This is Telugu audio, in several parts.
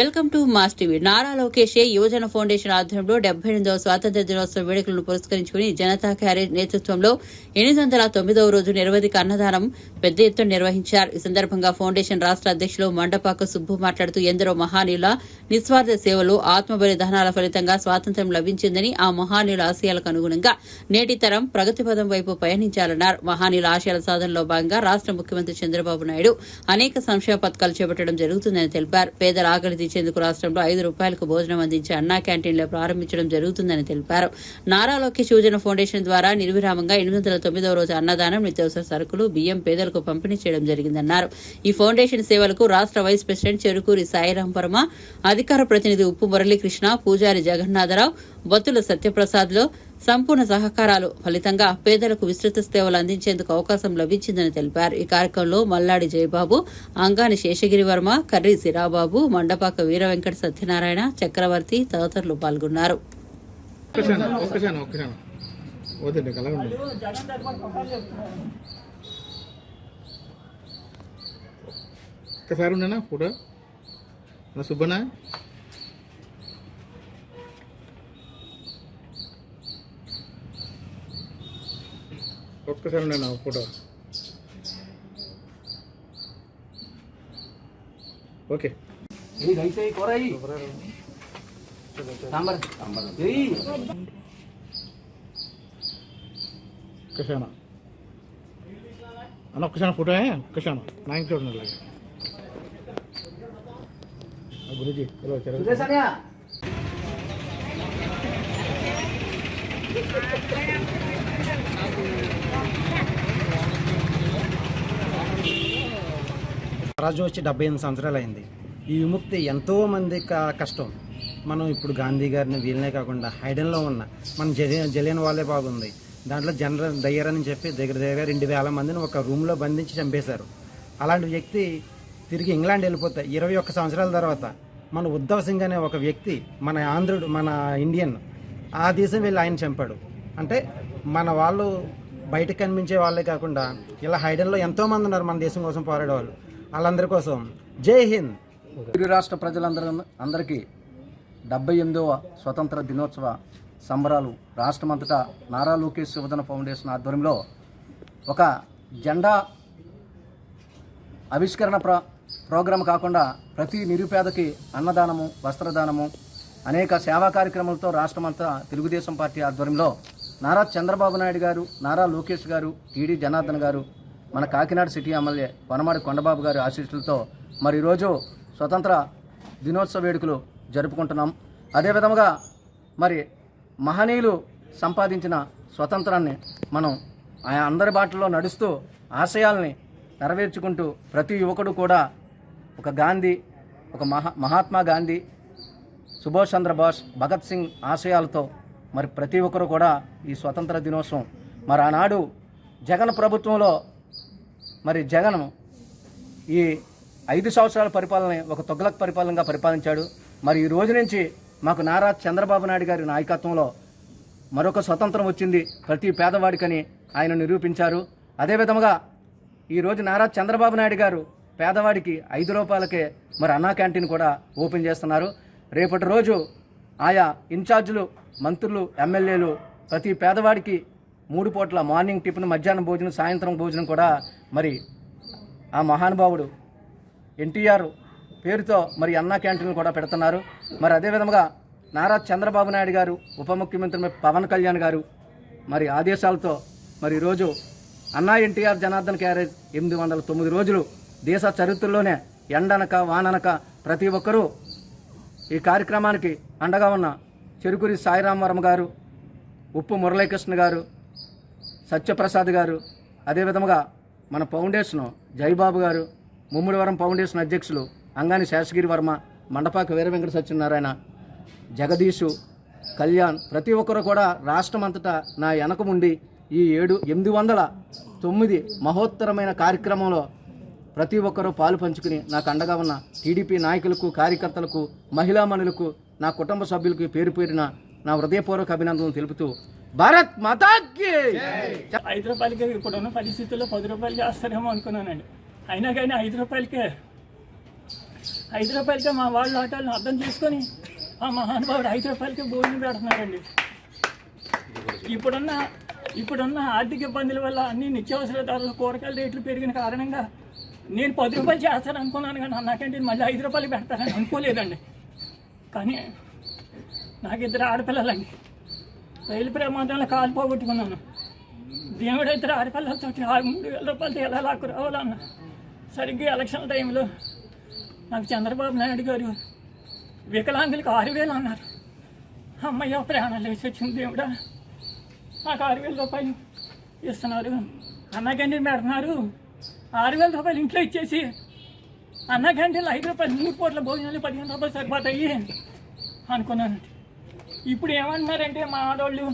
Welcome to Mass TV. Nara Lokesh యువజన ఫౌండేషన్ ఆధ్వర్యంలో డెబ్బై ఎనిమిదవ స్వాతంత్ర దినోత్సవ వేడుకలను పురస్కరించుకుని జనతా క్యారేజ్ నేతృత్వంలో ఎనిమిది వందల తొమ్మిదవ రోజు నిరవధిక అన్నదానం పెద్ద ఎత్తున నిర్వహించారు. ఈ సందర్భంగా ఫౌండేషన్ రాష్ట్ర అధ్యక్షులు మండపాక సుబ్బు మాట్లాడుతూ ఎందరో మహానీయుల నిస్వార్థ సేవలు ఆత్మ ఫలితంగా స్వాతంత్ర్యం లభించిందని ఆ మహానీయుల ఆశయాలకు అనుగుణంగా నేటి తరం ప్రగతి పదం వైపు పయనించాలన్నారు. మహానీయుల ఆశయాల సాధనలో భాగంగా రాష్ట్ర ముఖ్యమంత్రి చంద్రబాబు నాయుడు అనేక సంక్షేమ పథకాలు చేపట్టడం జరుగుతుందని తెలిపారు. పేదల ఆకలి అందించేందుకు రాష్ట్రంలో ఐదు రూపాయలకు భోజనం అందించే అన్నా క్యాంటీన్లు ప్రారంభించడం జరుగుతుందని తెలిపారు. నారా లోకేష్ యువజన ఫౌండేషన్ ద్వారా నిర్విరామంగా ఎనిమిది వందల తొమ్మిదవ రోజు అన్నదానం నిత్యావసర సరుకులు బియ్యం పేదలకు పంపిణీ చేయడం జరిగిందన్నారు. ఈ ఫౌండేషన్ సేవలకు రాష్ట్ర వైస్ ప్రెసిడెంట్ చెరుకూరి సాయిరాం వర్మ అధికార ప్రతినిధి ఉప్పు మురళీకృష్ణ పూజారి జగన్నాథరావు బొత్తుల సత్యప్రసాద్లో సంపూర్ణ సహకారాలు ఫలితంగా పేదలకు విస్తృత సేవలు అందించేందుకు అవకాశం లభించిందని తెలిపారు. ఈ కార్యక్రమంలో మల్లాడి జయబాబు అంగాని శేషగిరి వర్మ కర్రీ సిరాబాబు మండపాక వీర వెంకట సత్యనారాయణ చక్రవర్తి తదితరులు పాల్గొన్నారు. ఒక్కసారి ఉండనా? ఫోటో? సుబ్బనా? ఒక్కసారి ఉండనా ఫోటో. ఓకే. ఏయ్ రైస్ ఏయ్ కూర ఏయ్. సాంబార్ ఏయ్ ఒక్కసారి అన్న ఒక్కసారి ఫోటో ఒక్కసారి నా ఇంట్లో చూడండి అలాగే ఆ గురుజీ హలో చరణ్ సురేష్ రాజు వచ్చి డెబ్బై ఎనిమిది సంవత్సరాలు అయింది. ఈ విముక్తి ఎంతో మంది కష్టం. మనం ఇప్పుడు గాంధీ గారిని వీళ్ళనే కాకుండా హైడెన్లో ఉన్న మన జలియన్ జలియన్ వాళ్ళే బాగుంది దాంట్లో జనరల్ దయ్యర్ అని చెప్పి దగ్గర దగ్గర రెండు వేల మందిని ఒక రూమ్లో బంధించి చంపేశారు. అలాంటి వ్యక్తి తిరిగి ఇంగ్లాండ్ వెళ్ళిపోతే ఇరవై ఒక్క సంవత్సరాల తర్వాత మన ఉద్ధవ్ సింగ్ అనే ఒక వ్యక్తి మన ఆంధ్రుడు మన ఇండియన్ ఆ దేశం వెళ్ళి ఆయన చంపాడు. అంటే మన వాళ్ళు బయట కనిపించే వాళ్ళే కాకుండా ఇలా హైడెన్లో ఎంతో మంది ఉన్నారు మన దేశం కోసం పోరాడే వాళ్ళు వాళ్ళందరి కోసం. జై హింద్. ఇరు రాష్ట్ర ప్రజలందరూ అందరికీ డెబ్బై ఎనిమిదవ స్వతంత్ర దినోత్సవ సంబరాలు రాష్ట్రమంతటా నారా లోకేష్ యువజన ఫౌండేషన్ ఆధ్వర్యంలో ఒక జెండా ఆవిష్కరణ ప్ర ప్రోగ్రాం కాకుండా ప్రతి నిరుపేదకి అన్నదానము వస్త్రదానము అనేక సేవా కార్యక్రమాలతో రాష్ట్రమంతా తెలుగుదేశం పార్టీ ఆధ్వర్యంలో నారా చంద్రబాబు నాయుడు గారు నారా లోకేష్ గారు టీడీ జనార్దన్ గారు మన కాకినాడ సిటీ ఎమ్మెల్యే వనమాడి కొండబాబు గారి ఆశీస్సులతో మరి ఈరోజు స్వతంత్ర దినోత్సవ వేడుకలు జరుపుకుంటున్నాం. అదేవిధంగా మరి మహనీయులు సంపాదించిన స్వతంత్రాన్ని మనం ఆ అందరి బాటలో నడుస్తూ ఆశయాల్ని నెరవేర్చుకుంటూ ప్రతి యువకుడు కూడా ఒక గాంధీ ఒక మహా మహాత్మా గాంధీ సుభాష్ చంద్రబోస్ భగత్ సింగ్ ఆశయాలతో మరి ప్రతి ఒక్కరు కూడా ఈ స్వతంత్ర దినోత్సవం. మరి ఆనాడు జగన్ ప్రభుత్వంలో మరి జగన్ ఈ ఐదు సంవత్సరాల పరిపాలన ఒక తొగ్లక్ పరిపాలనగా పరిపాలించాడు. మరి ఈ రోజు నుంచి మాకు నారా చంద్రబాబు నాయుడు గారి నాయకత్వంలో మరొక స్వతంత్రం వచ్చింది. ప్రతి పేదవాడికని ఆయన నిరూపించారు. అదేవిధంగా ఈరోజు నారా చంద్రబాబు నాయుడు గారు పేదవాడికి ఐదు రూపాయలకే మరి అన్నా క్యాంటీన్ కూడా ఓపెన్ చేస్తున్నారు. రేపటి రోజు ఆయా ఇన్ఛార్జీలు మంత్రులు ఎమ్మెల్యేలు ప్రతి పేదవాడికి మూడు పూట్ల మార్నింగ్ టిఫిన్ మధ్యాహ్నం భోజనం సాయంత్రం భోజనం కూడా మరి ఆ మహానుభావుడు ఎన్టీఆర్ పేరుతో మరి అన్నా క్యాంటీన్లు కూడా పెడుతున్నారు. మరి అదేవిధంగా నారా చంద్రబాబు నాయుడు గారు ఉప ముఖ్యమంత్రి పవన్ కళ్యాణ్ గారు మరి ఆదేశాలతో మరి ఈరోజు అన్నా ఎన్టీఆర్ జనార్దన్ క్యారేజ్ ఎనిమిది వందల తొమ్మిది రోజులు దేశ చరిత్రలోనే ఎండనక వాననక ప్రతి ఒక్కరూ ఈ కార్యక్రమానికి అండగా ఉన్న చెరుకురి సాయిరాం వర్మ గారు ఉప్పు మురళీకృష్ణ గారు సత్యప్రసాద్ గారు అదేవిధంగా మన ఫౌండేషన్ జైబాబు గారు ముమ్మిడివరం ఫౌండేషన్ అధ్యక్షులు అంగాని శేషగిరి వర్మ మండపాక వీర వెంకట సత్యనారాయణ జగదీషు కళ్యాణ్ ప్రతి ఒక్కరు కూడా రాష్ట్రం అంతటా నా వెనక ఈ ఏడు ఎనిమిది వందల తొమ్మిది మహోత్తరమైన కార్యక్రమంలో ప్రతి ఒక్కరూ పాలు పంచుకుని నాకు అండగా ఉన్న టీడీపీ నాయకులకు కార్యకర్తలకు మహిళామణులకు నా కుటుంబ సభ్యులకు పేరు పేరిన నా హృదయపూర్వక అభినందనలు తెలుపుతూ భారత్ మాతాకి ఐదు రూపాయలకి ఇప్పుడున్న పరిస్థితుల్లో పది రూపాయలు చేస్తారేమో అనుకున్నానండి. అయినా కానీ ఐదు రూపాయలకే. ఐదు రూపాయలకే మా వాళ్ళ ఆటలను అర్థం చేసుకొని ఆ మహానుభావుడు ఐదు రూపాయలకే భోజనం పెడుతున్నారండి ఇప్పుడున్న ఇప్పుడున్న ఆర్థిక ఇబ్బందుల వల్ల అన్ని నిత్యావసర ధరలు కూరగాయల రేట్లు పెరిగిన కారణంగా నేను పది రూపాయలు చేస్తాను అనుకున్నాను కానీ నాకంటే మళ్ళీ ఐదు రూపాయలు పెడతానని అనుకోలేదండి. కానీ నాకు ఇద్దరు ఆడపిల్లలండి. రైలు ప్రమాదంలో కాలు పోగొట్టుకున్నాను. దేవుడు ఇద్దరు ఆడపిల్లలతో ఆ మూడు వేల రూపాయలతో ఎలా లాక్కు రావాలన్న? సరిగ్గా ఎలక్షన్ టైంలో నాకు చంద్రబాబు నాయుడు గారు వికలాంగులకు ఆరు వేలు అన్నారు. అమ్మయ్య ప్రాణాలు లేచి వచ్చింది దేవుడా. నాకు ఆరు వేల రూపాయలు ఇస్తున్నారు. అన్నగండి పెడుతున్నారు. ఆరు వేల రూపాయలు ఇంట్లో ఇచ్చేసి అన్న క్యాంటీన్లో ఐదు రూపాయలు మూడు పూట్ల భోజనాలు పదిహేను రూపాయలు సరిపోతాయి అనుకున్నాను. ఇప్పుడు ఏమంటున్నారంటే మా ఆడవాళ్ళు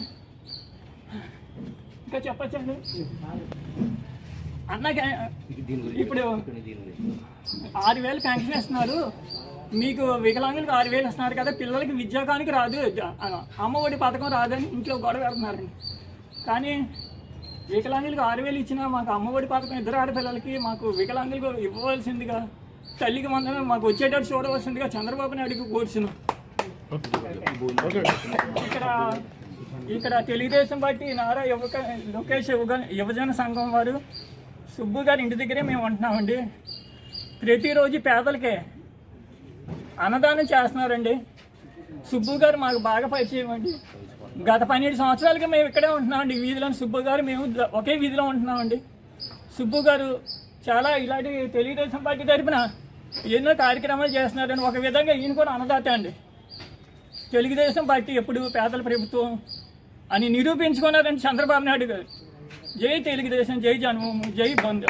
ఇంకా చెప్పచ్చండి? అన్న ఇప్పుడు ఆరు వేలు పెన్షన్ ఇస్తున్నారు. మీకు వికలాంగులకు ఆరు వేలు ఇస్తున్నారు కదా పిల్లలకి విద్యాకానికి రాదు. అమ్మ అమ్మఒడి పథకం రాదని ఇంట్లో గొడవ పెడుతున్నారండి. కానీ వికలాంగులకు ఆరు వేలు ఇచ్చినా మాకు అమ్మఒడి పథకం ఇద్దరు ఆడపిల్లలకి మాకు వికలాంగులకు ఇవ్వవలసిందిగా తల్లికి మందమే మాకు వచ్చేటట్టు చూడవలసిందిగా చంద్రబాబు నాయుడుకి కోరుచున్నాం. ఇక్కడ ఇక్కడ తెలుగుదేశం పార్టీ నారా యువక లోకేష్ యువజన సంఘం వారు సుబ్బు గారి ఇంటి దగ్గరే మేము ఉంటున్నామండి. ప్రతిరోజు పేదలకే అన్నదానం చేస్తున్నారండి. సుబ్బు గారు మాకు బాగా పరిచయం అండి. గత పన్నెండు సంవత్సరాలుగా మేము ఇక్కడే ఉంటున్నామండి. వీధిలోని వీధిలో సుబ్బు గారు మేము ఒకే వీధిలో ఉంటున్నామండి. సుబ్బు గారు చాలా ఇలాంటి తెలుగుదేశం పార్టీ తరపున ఎన్నో కార్యక్రమాలు చేస్తున్నారని ఒక విధంగా ఈయన కూడా అన్నదాత అండి. తెలుగుదేశం పార్టీ ఎప్పుడు పేదల ప్రభుత్వం అని నిరూపించుకున్నారని చంద్రబాబు నాయుడు గారు. జై తెలుగుదేశం జై జన్మభూమి జై బంధు.